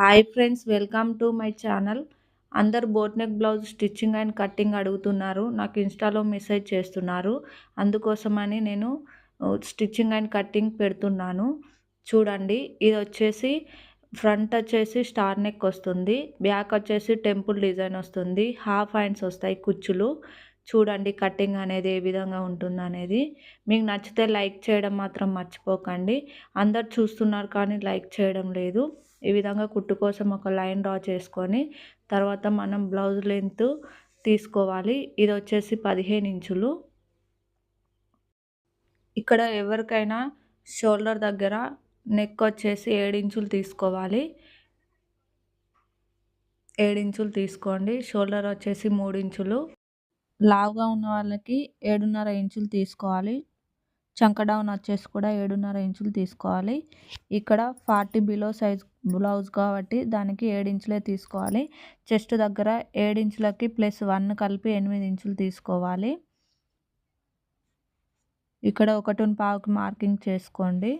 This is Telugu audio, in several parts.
Hi friends welcome to my channel అందరు boat neck blouse stitching and cutting అడుగుతున్నారు. నాకు ఇన్స్టాలో మెసేజ్ చేస్తున్నారు. అందుకోసమని నేను స్టిచ్చింగ్ అండ్ కట్టింగ్ పెడుతున్నాను. చూడండి ఇది వచ్చేసి ఫ్రంట్ వచ్చేసి స్టార్ నెక్ వస్తుంది. బ్యాక్ వచ్చేసి టెంపుల్ డిజైన్ వస్తుంది. హాఫ్ హ్యాండ్స్ వస్తాయి కుచ్చులు. చూడండి కటింగ్ అనేది ఏ విధంగా ఉంటుంది అనేది మీకు నచ్చితే లైక్ చేయడం మాత్రం మర్చిపోకండి. అందరు చూస్తున్నారు కానీ లైక్ చేయడం లేదు. ఈ విధంగా కుట్టు కోసం ఒక లైన్ డ్రా చేసుకొని తర్వాత మనం బ్లౌజ్ లెంత్ తీసుకోవాలి. ఇది వచ్చేసి పదిహేను ఇంచులు. ఇక్కడ ఎవరికైనా షోల్డర్ దగ్గర నెక్ వచ్చేసి ఇంచులు తీసుకోవాలి. ఏడించులు తీసుకోండి. షోల్డర్ వచ్చేసి మూడు ఇంచులు. లావుగా ఉన్న వాళ్ళకి ఏడున్నర ఇంచులు తీసుకోవాలి. చంక డౌన్ వచ్చేసి కూడా ఏడున్నర ఇంచులు తీసుకోవాలి. ఇక్కడ ఫార్టీ బిలో సైజ్ బ్లౌజ్ కాబట్టి దానికి ఇంచులే తీసుకోవాలి. చెస్ట్ దగ్గర ఇంచులకి ప్లస్ వన్ కలిపి ఎనిమిది ఇంచులు తీసుకోవాలి. ఇక్కడ ఒకటి పావుకి మార్కింగ్ చేసుకోండి.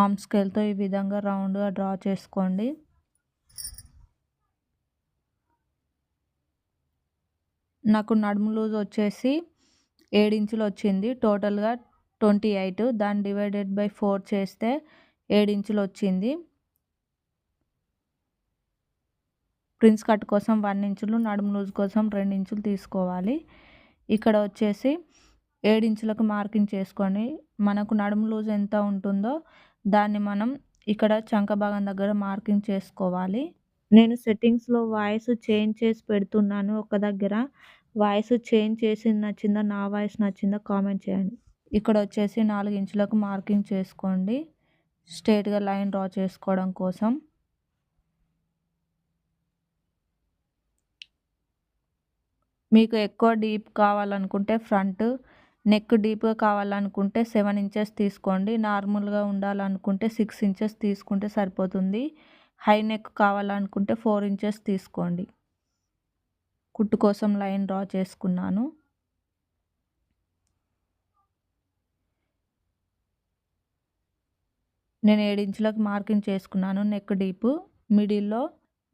ఆమ్ స్కేల్తో ఈ విధంగా రౌండ్గా డ్రా చేసుకోండి. నాకు నడుము లూజ్ వచ్చేసి ఇంచులు వచ్చింది. టోటల్గా ట్వంటీ ఎయిట్ దాన్ని డివైడెడ్ బై ఫోర్ చేస్తే ఇంచులు వచ్చింది ప్రిన్స్ కట్ కోసం వన్ ఇంచులు నడుము లూజ్ కోసం రెండు ఇంచులు తీసుకోవాలి. ఇక్కడ వచ్చేసి ఇంచులకు మార్కింగ్ చేసుకొని మనకు నడుము లూజ్ ఎంత ఉంటుందో దాన్ని మనం ఇక్కడ చంక భాగం దగ్గర మార్కింగ్ చేసుకోవాలి. నేను సెట్టింగ్స్లో వాయిస్ చేంజ్ చేసి పెడుతున్నాను. ఒక దగ్గర వాయిస్ చేంజ్ చేసి నచ్చిందా నా వాయిస్ నచ్చిందా కామెంట్ చేయండి. ఇక్కడ వచ్చేసి నాలుగు ఇంచులకు మార్కింగ్ చేసుకోండి. స్ట్రేట్గా లైన్ డ్రా చేసుకోవడం కోసం. మీకు ఎక్కువ డీప్ కావాలనుకుంటే ఫ్రంట్ నెక్ డీప్గా కావాలనుకుంటే సెవెన్ ఇంచెస్ తీసుకోండి. నార్మల్గా ఉండాలనుకుంటే సిక్స్ ఇంచెస్ తీసుకుంటే సరిపోతుంది. హై నెక్ కావాలనుకుంటే ఫోర్ ఇంచెస్ తీసుకోండి. కుట్టు కోసం లైన్ డ్రా చేసుకున్నాను. నేను ఏడించులకు మార్కింగ్ చేసుకున్నాను. నెక్ డీప్ మిడిల్లో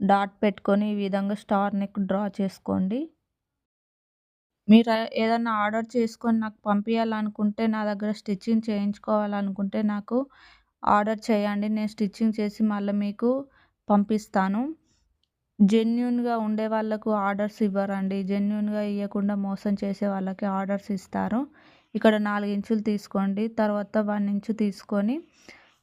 డాట్ పెట్టుకొని ఈ విధంగా స్టార్ నెక్ డ్రా చేసుకోండి. మీరు ఏదన్నా ఆర్డర్ చేసుకొని నాకు పంపించాలనుకుంటే నా దగ్గర స్టిచ్చింగ్ చేయించుకోవాలనుకుంటే నాకు ఆర్డర్ చేయండి. నేను స్టిచ్చింగ్ చేసి మళ్ళీ మీకు పంపిస్తాను. జెన్యున్గా ఉండే వాళ్ళకు ఆర్డర్స్ ఇవ్వరండి. జెన్యున్గా ఇవ్వకుండా మోసం చేసే వాళ్ళకి ఆర్డర్స్ ఇస్తారు. ఇక్కడ నాలుగు ఇంచులు తీసుకోండి. తర్వాత వన్ ఇంచు తీసుకొని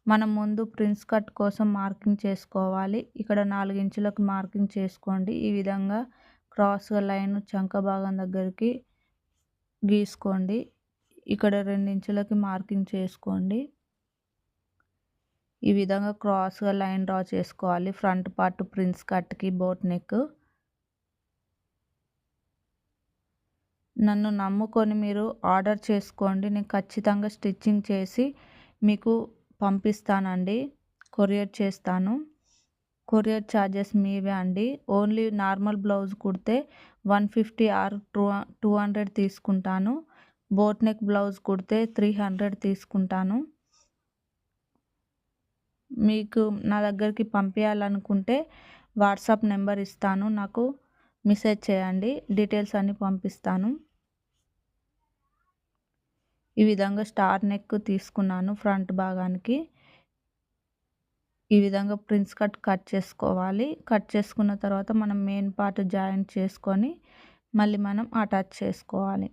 మనం ముందు ప్రిన్స్ కట్ కోసం మార్కింగ్ చేసుకోవాలి. ఇక్కడ నాలుగు ఇంచులకు మార్కింగ్ చేసుకోండి. ఈ విధంగా క్రాస్గా లైన్ చంక భాగం దగ్గరికి గీసుకోండి. ఇక్కడ రెండు ఇంచులకి మార్కింగ్ చేసుకోండి. ఈ విధంగా క్రాస్గా లైన్ డ్రా చేసుకోవాలి. ఫ్రంట్ పార్ట్ ప్రిన్స్ కట్కి బోట్ నెక్. నన్ను నమ్ముకొని మీరు ఆర్డర్ చేసుకోండి. నేను ఖచ్చితంగా స్టిచ్చింగ్ చేసి మీకు పంపిస్తానండి. కొరియర్ చేస్తాను. కొరియర్ ఛార్జెస్ మీవే అండి. ఓన్లీ నార్మల్ బ్లౌజ్ కుడితే one fifty or two two hundred తీసుకుంటాను. బోట్ నెక్ బ్లౌజ్ కుడితే త్రీ హండ్రెడ్ తీసుకుంటాను. మీకు నా దగ్గరికి పంపించాలనుకుంటే వాట్సాప్ నెంబర్ ఇస్తాను. నాకు మెసేజ్ చేయండి. డీటెయిల్స్ అన్నీ పంపిస్తాను. ఈ విధంగా స్టార్ నెక్ తీసుకున్నాను ఫ్రంట్ భాగానికి. ఈ విధంగా ప్రిన్స్ కట్ కట్ చేసుకోవాలి. కట్ చేసుకున్న తర్వాత మనం మెయిన్ పార్ట్ జాయింట్ చేసుకొని మళ్ళీ మనం అటాచ్ చేసుకోవాలి.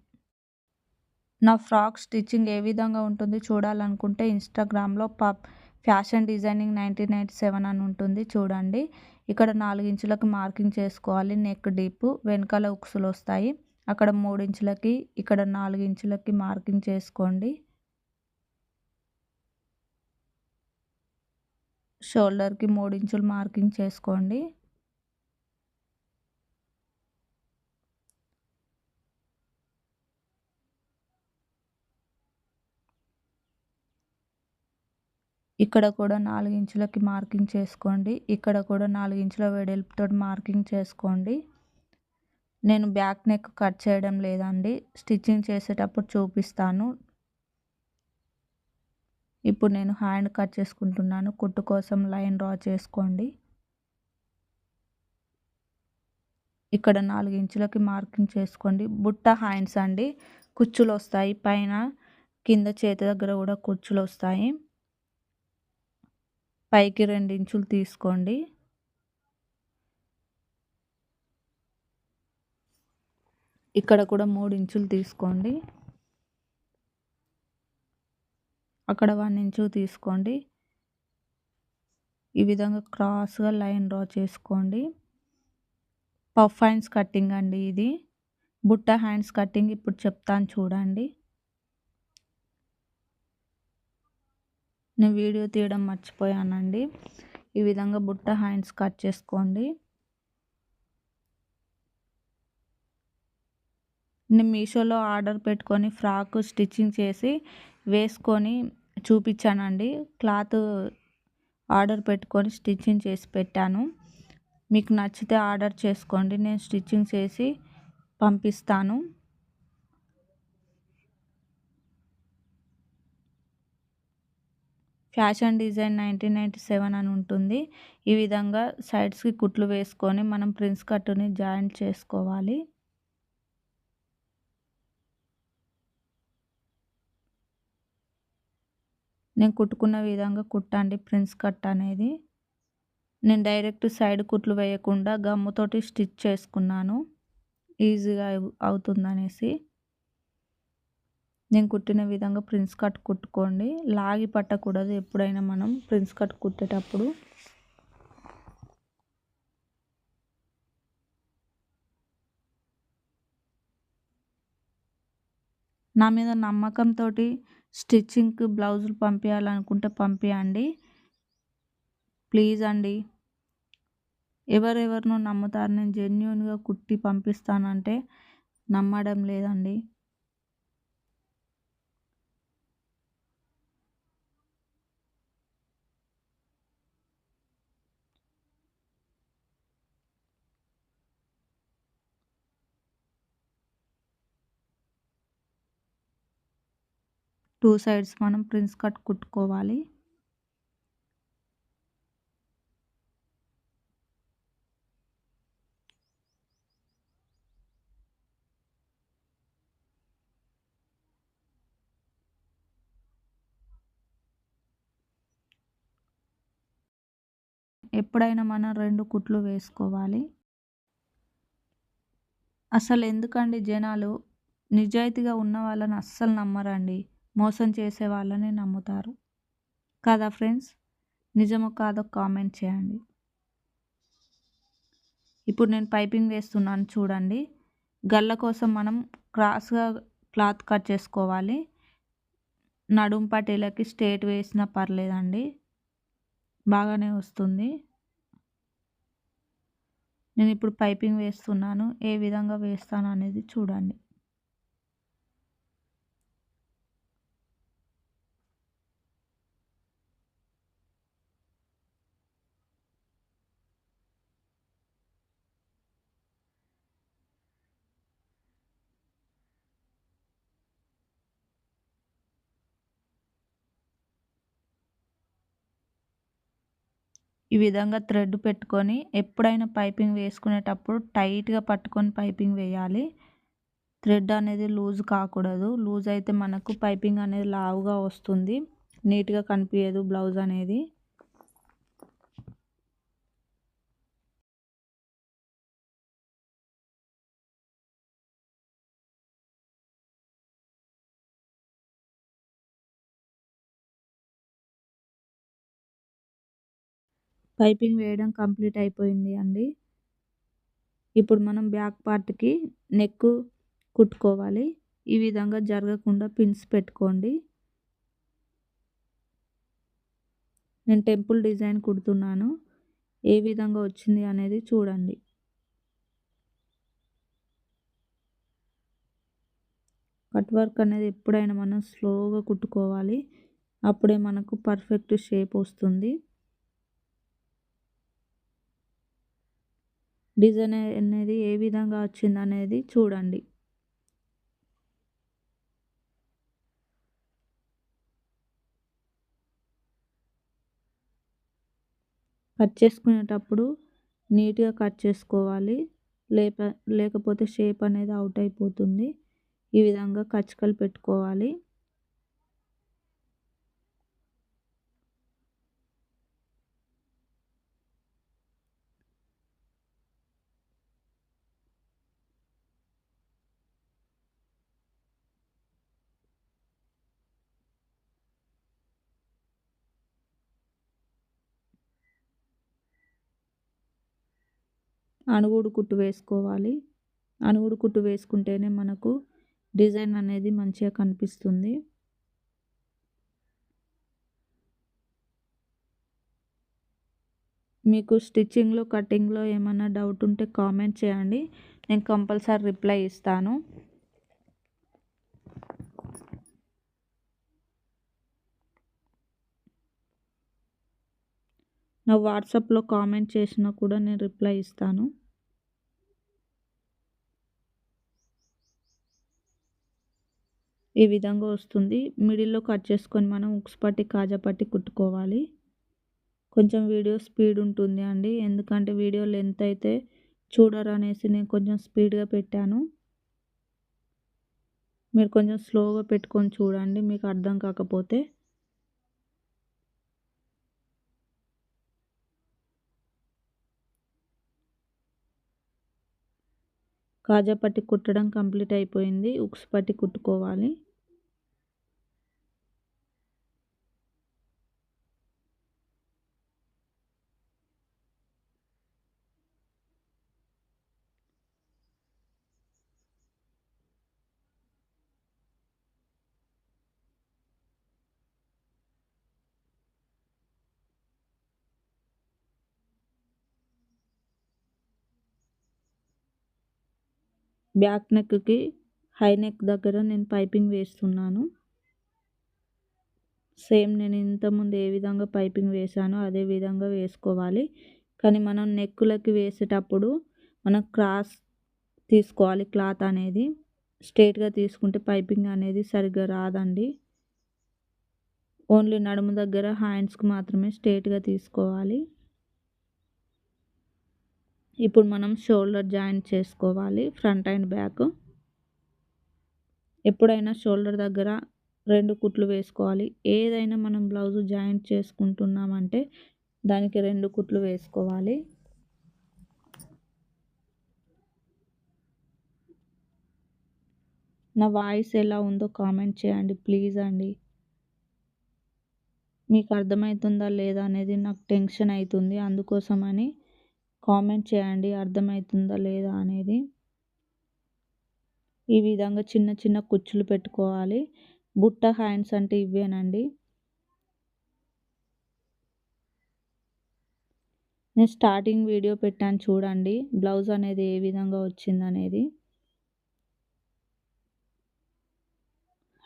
నా ఫ్రాక్ స్టిచ్చింగ్ ఏ విధంగా ఉంటుంది చూడాలనుకుంటే ఇన్స్టాగ్రామ్లో pup fashion designing nineteen ninety seven అని ఉంటుంది చూడండి. ఇక్కడ నాలుగు ఇంచులకు మార్కింగ్ చేసుకోవాలి నెక్ డీప్ వెనకాల ఉక్సులు వస్తాయి. అక్కడ మూడు ఇంచులకి ఇక్కడ నాలుగు ఇంచులకి మార్కింగ్ చేసుకోండి. షోల్డర్కి మూడు ఇంచులు మార్కింగ్ చేసుకోండి. ఇక్కడ కూడా నాలుగు ఇంచులకి మార్కింగ్ చేసుకోండి. ఇక్కడ కూడా నాలుగు ఇంచుల వెడల్పుతో మార్కింగ్ చేసుకోండి. నేను బ్యాక్ నెక్ కట్ చేయడం లేదండి. స్టిచ్చింగ్ చేసేటప్పుడు చూపిస్తాను. ఇప్పుడు నేను హ్యాండ్ కట్ చేసుకుంటున్నాను. కుట్టు కోసం లైన్ డ్రా చేసుకోండి. ఇక్కడ నాలుగు ఇంచులకి మార్కింగ్ చేసుకోండి. బుట్ట హ్యాండ్స్ అండి. కుచ్చులు వస్తాయి. పైన కింద చేతి దగ్గర కూడా కుచ్చులు వస్తాయి. పైకి రెండు ఇంచులు తీసుకోండి. ఇక్కడ కూడా మూడు ఇంచులు తీసుకోండి. అక్కడ వన్ ఇంచు తీసుకోండి. ఈ విధంగా క్రాస్గా లైన్ డ్రా చేసుకోండి. పఫ్ హ్యాండ్స్ కటింగ్ అండి ఇది. బుట్ట హ్యాండ్స్ కటింగ్ ఇప్పుడు చెప్తాను చూడండి. నేను వీడియో తీయడం మర్చిపోయానండి. ఈ విధంగా బుట్ట హ్యాండ్స్ కట్ చేసుకోండి. నేను మీషోలో ఆర్డర్ పెట్టుకొని ఫ్రాక్ స్టిచ్చింగ్ చేసి వేసుకొని చూపించానండి. క్లాత్ ఆర్డర్ పెట్టుకొని స్టిచ్చింగ్ చేసి పెట్టాను. మీకు నచ్చితే ఆర్డర్ చేసుకోండి. నేను స్టిచ్చింగ్ చేసి పంపిస్తాను. Fashion design nineteen ninety seven అని ఉంటుంది. ఈ విధంగా సైడ్స్కి కుట్లు వేసుకొని మనం ప్రిన్స్ కట్టుని జాయింట్ చేసుకోవాలి. నేను కుట్టుకున్న విధంగా కుట్టండి ప్రిన్స్ కట్ అనేది. నేను డైరెక్ట్ సైడ్ కుట్లు వేయకుండా గమ్ముతోటి స్టిచ్ చేసుకున్నాను. ఈజీగా అవుతుందనేసి. నేను కుట్టిన విధంగా ప్రిన్స్ కట్ కుట్టుకోండి. లాగి పట్టకూడదు ఎప్పుడైనా మనం ప్రిన్స్ కట్ కుట్టేటప్పుడు. నా మీద నమ్మకంతో స్టిచ్చింగ్కి బ్లౌజులు పంపించాలనుకుంటే పంపించండి ప్లీజ్ అండి. ఎవరెవరినో నమ్ముతారు. నేను జెన్యున్గా కుట్టి పంపిస్తానంటే నమ్మడం లేదండి. టూ సైడ్స్ మనం ప్రిన్స్ కట్ కుట్టుకోవాలి. ఎప్పుడైనా మనం రెండు కుట్లు వేసుకోవాలి. అసలు ఎందుకండి జనాలు నిజాయితీగా ఉన్న వాళ్ళని అస్సలు నమ్మరండి. మోసం చేసే వాళ్ళని నమ్ముతారు. కదా ఫ్రెండ్స్? నిజమో కాదో కామెంట్ చేయండి. ఇప్పుడు నేను పైపింగ్ వేస్తున్నాను చూడండి. గల్ల కోసం మనం క్రాస్గా క్లాత్ కట్ చేసుకోవాలి. నడుం పట్టీలకి స్ట్రేట్ వేసినా పర్లేదండి. బాగానే వస్తుంది. నేను ఇప్పుడు పైపింగ్ వేస్తున్నాను. ఏ విధంగా వేస్తాను అనేది చూడండి. ఈ విధంగా థ్రెడ్ పెట్టుకొని ఎప్పుడైనా పైపింగ్ వేసుకునేటప్పుడు టైట్గా పట్టుకొని పైపింగ్ వేయాలి. థ్రెడ్ అనేది లూజ్ కాకూడదు. లూజ్ అయితే మనకు పైపింగ్ అనేది లావుగా వస్తుంది. నీట్గా కనిపించదు బ్లౌజ్ అనేది. పైపింగ్ వేయడం కంప్లీట్ అయిపోయింది అండి. ఇప్పుడు మనం బ్యాక్ పార్ట్కి నెక్ కుట్టుకోవాలి. ఈ విధంగా జరగకుండా పిన్స్ పెట్టుకోండి. నేను టెంపుల్ డిజైన్ కుడుతున్నాను. ఏ విధంగా వచ్చింది అనేది చూడండి. కట్ వర్క్ అనేది ఎప్పుడైనా మనం స్లోగా కుట్టుకోవాలి. అప్పుడే మనకు పర్ఫెక్ట్ షేప్ వస్తుంది. డిజైన్ అనేది ఏ విధంగా వచ్చింది అనేది చూడండి. కట్ చేసుకునేటప్పుడు నీట్గా కట్ చేసుకోవాలి. లేప లేకపోతే షేప్ అనేది అవుట్ అయిపోతుంది. ఈ విధంగా కచ్చికలు పెట్టుకోవాలి. అణుగుడు కుట్టు వేసుకోవాలి. అణుగుడు కుట్టు వేసుకుంటేనే మనకు డిజైన్ అనేది మంచిగా కనిపిస్తుంది. మీకు స్టిచ్చింగ్లో కటింగ్లో ఏమైనా డౌట్ ఉంటే కామెంట్ చేయండి. నేను కంపల్సరీ రిప్లై ఇస్తాను. నా వాట్సాప్లో కామెంట్ చేసినా కూడా నేను రిప్లై ఇస్తాను. ఈ విధంగా వస్తుంది. మిడిల్లో కట్ చేసుకొని మనం ఉక్స్ పట్టి కాజా పట్టి కుట్టుకోవాలి. కొంచెం వీడియో స్పీడ్ ఉంటుంది అండి. ఎందుకంటే వీడియో లెంత్ అయితే చూడరు అనేసి నేను కొంచెం స్పీడ్గా పెట్టాను. మీరు కొంచెం స్లోగా పెట్టుకొని చూడండి. మీకు అర్థం కాకపోతే కాజా పట్టి కుట్టడం కంప్లీట్ అయిపోయింది. ఉక్స్ పట్టి కుట్టుకోవాలి. బ్యాక్ నెక్కి హై నెక్ దగ్గర నేను పైపింగ్ వేస్తున్నాను. సేమ్ నేను ఇంతకుముందు ఏ విధంగా పైపింగ్ వేసానో అదే విధంగా వేసుకోవాలి. కానీ మనం నెక్కులకి వేసేటప్పుడు మనం క్రాస్ తీసుకోవాలి క్లాత్ అనేది. స్ట్రేట్గా తీసుకుంటే పైపింగ్ అనేది సరిగ్గా రాదండి. ఓన్లీ నడుము దగ్గర హ్యాండ్స్కి మాత్రమే స్ట్రేట్గా తీసుకోవాలి. ఇప్పుడు మనం షోల్డర్ జాయింట్ చేసుకోవాలి ఫ్రంట్ అండ్ బ్యాక్. ఎప్పుడైనా షోల్డర్ దగ్గర రెండు కుట్లు వేసుకోవాలి. ఏదైనా మనం బ్లౌజ్ జాయింట్ చేసుకుంటున్నామంటే దానికి రెండు కుట్లు వేసుకోవాలి. నా వాయిస్ ఎలా ఉందో కామెంట్ చేయండి ప్లీజ్ అండి. మీకు అర్థమవుతుందా లేదా అనేది నాకు టెన్షన్ అవుతుంది. అందుకోసమని కామెంట్ చేయండి అర్థమవుతుందా లేదా అనేది. ఈ విధంగా చిన్న చిన్న కుచ్చులు పెట్టుకోవాలి. బుట్ట హ్యాండ్స్ అంటే ఇవేనండి. నేను స్టార్టింగ్ వీడియో పెట్టాను చూడండి బ్లౌజ్ అనేది ఏ విధంగా వచ్చింది అనేది.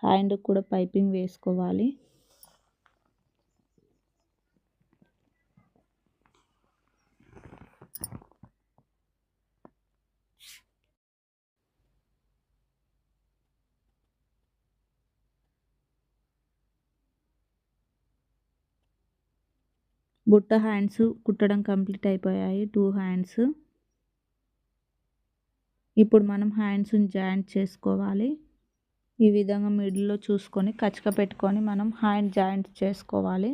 హ్యాండ్ కూడా పైపింగ్ వేసుకోవాలి. బుట్ట హ్యాండ్స్ కుట్టడం కంప్లీట్ అయిపోయాయి. Two hands. ఇప్పుడు మనం హ్యాండ్స్ని జాయింట్ చేసుకోవాలి. ఈ విధంగా మిడిల్లో చూసుకొని కచ్చక పెట్టుకొని మనం హ్యాండ్ జాయింట్ చేసుకోవాలి.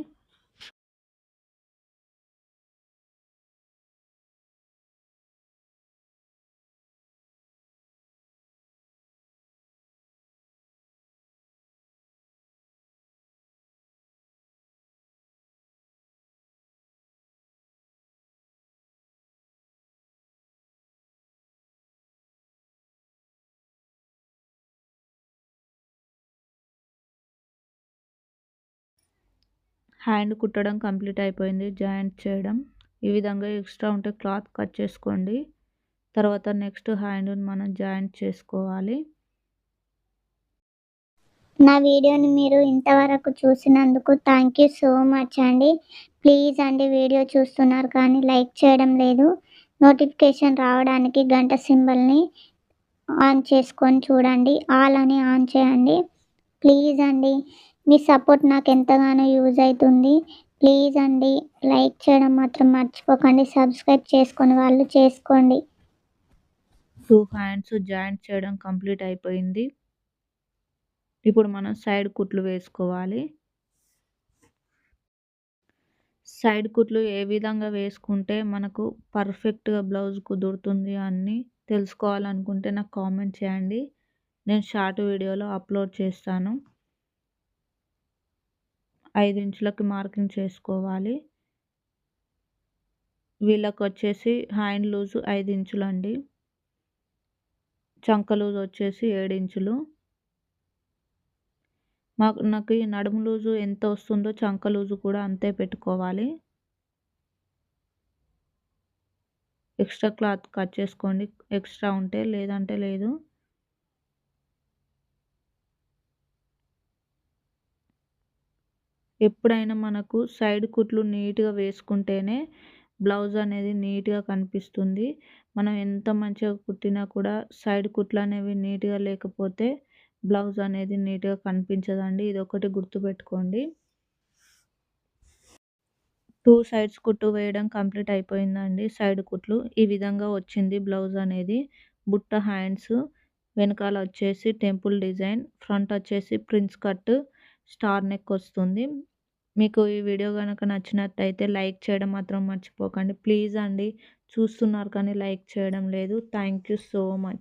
హ్యాండ్ కుట్టడం కంప్లీట్ అయిపోయింది జాయింట్ చేయడం. ఈ విధంగా ఎక్స్ట్రా ఉంటే క్లాత్ కట్ చేసుకోండి. తర్వాత నెక్స్ట్ హ్యాండ్ని మనం జాయింట్ చేసుకోవాలి. నా వీడియోని మీరు ఇంతవరకు చూసినందుకు థ్యాంక్ యూ సో మచ్ అండి. ప్లీజ్ అండి వీడియో చూస్తున్నారు కానీ లైక్ చేయడం లేదు. నోటిఫికేషన్ రావడానికి గంట సింబల్ని ఆన్ చేసుకొని చూడండి. ఆల్ అని ఆన్ చేయండి. ప్లీజ్ అండి. మీ సపోర్ట్ నాకు ఎంతగానో యూజ్ అవుతుంది ప్లీజ్ అండి లైక్ చేయడం మాత్రం మర్చిపోకండి సబ్స్క్రైబ్ చేసుకొని వాళ్ళు చేసుకోండి. టూ హ్యాండ్స్ జాయింట్ చేయడం కంప్లీట్ అయిపోయింది. ఇప్పుడు మనం సైడ్ కుట్లు వేసుకోవాలి. సైడ్ కుట్లు ఏ విధంగా వేసుకుంటే మనకు పర్ఫెక్ట్గా బ్లౌజ్ కుదురుతుంది అని తెలుసుకోవాలనుకుంటే నాకు కామెంట్ చేయండి. నేను షార్ట్ వీడియోలో అప్లోడ్ చేస్తాను. ఐదు ఇంచులకి మార్కింగ్ చేసుకోవాలి. వీళ్ళకు వచ్చేసి హ్యాండ్ లూజు ఐదు ఇంచులు అండి చంక లూజ్ వచ్చేసి ఏడు ఇంచులు మాకు నాకు ఈ నడుము లూజు ఎంత వస్తుందో చంక లూజు కూడా అంతే పెట్టుకోవాలి. ఎక్స్ట్రా క్లాత్ కట్ చేసుకోండి. ఎక్స్ట్రా ఉంటే లేదంటే లేదు. ఎప్పుడైనా మనకు సైడ్ కుట్లు నీట్గా వేసుకుంటేనే బ్లౌజ్ అనేది నీట్గా కనిపిస్తుంది. మనం ఎంత మంచిగా కుట్టినా కూడా సైడ్ కుట్లు అనేవి నీట్గా లేకపోతే బ్లౌజ్ అనేది నీట్గా కనిపించదండి. ఇది ఒకటి గుర్తుపెట్టుకోండి. టూ సైడ్స్ కుట్టు వేయడం కంప్లీట్ అయిపోయిందండి. సైడ్ కుట్లు ఈ విధంగా వచ్చింది బ్లౌజ్ అనేది. బుట్ట హ్యాండ్స్ వెనకాల వచ్చేసి టెంపుల్ డిజైన్ ఫ్రంట్ వచ్చేసి ప్రిన్స్ కట్ స్టార్ నెక్ వస్తుంది. మీకు ఈ వీడియో కనుక నచ్చినట్టయితే లైక్ చేయడం మాత్రం మర్చిపోకండి. ప్లీజ్ అండి చూస్తున్నారు కానీ లైక్ చేయడం లేదు. Thank you so much.